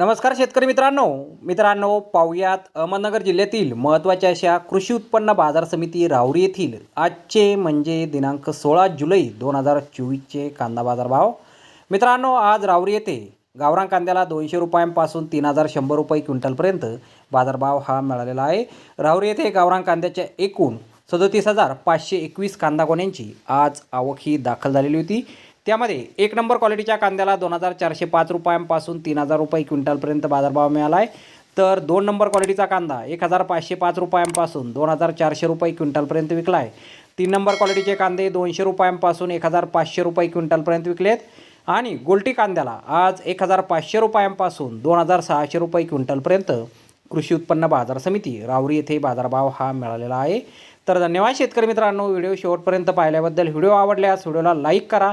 नमस्कार शेतकरी मित्रांनो. मित्रांनो पाहुयात अहमदनगर जिल्ह्यातील महत्त्वाच्या अशा कृषी उत्पन्न बाजार समिती राहुरी येथील आजचे म्हणजे दिनांक सोळा जुलै दोन हजार चोवीसचे कांदा बाजार भाव मित्रांनो आज राहुरी येथे गावरान कांद्याला दोनशे रुपयांपासून तीन हजार शंभर रुपये क्विंटलपर्यंत बाजारभाव हा मिळालेला आहे. राहुरी येथे गावरान कांद्याच्या एकूण सदतीस हजार पाचशे एकवीस कांदा गोण्यांची आज आवक ही दाखल झालेली होती. त्यामध्ये एक नंबर क्वालिटीच्या कांद्याला दोन हजार चारशे पाच रुपयांपासून तीन हजार रुपये क्विंटलपर्यंत बाजारभाव मिळाला आहे तर दोन नंबर क्वालिटीचा कांदा एक हजार पाचशे पाच रुपयांपासून दोन हजार चारशे रुपये क्विंटलपर्यंत विकला आहे तीन नंबर क्वालिटीचे कांदे दोनशे रुपयांपासून एक हजार पाचशे रुपये क्विंटलपर्यंत विकलेत. आणि गोल्टी कांद्याला आज एक हजार पाचशे रुपयांपासून दोन हजार सहाशे रुपये क्विंटलपर्यंत कृषी उत्पन्न बाजार समिती रावरी येथे बाजारभाव हा मिळालेला आहे. तर धन्यवाद शेतकरी मित्रांनो व्हिडिओ शेवटपर्यंत पाहिल्याबद्दल. व्हिडिओ आवडल्यास व्हिडिओला लाईक करा.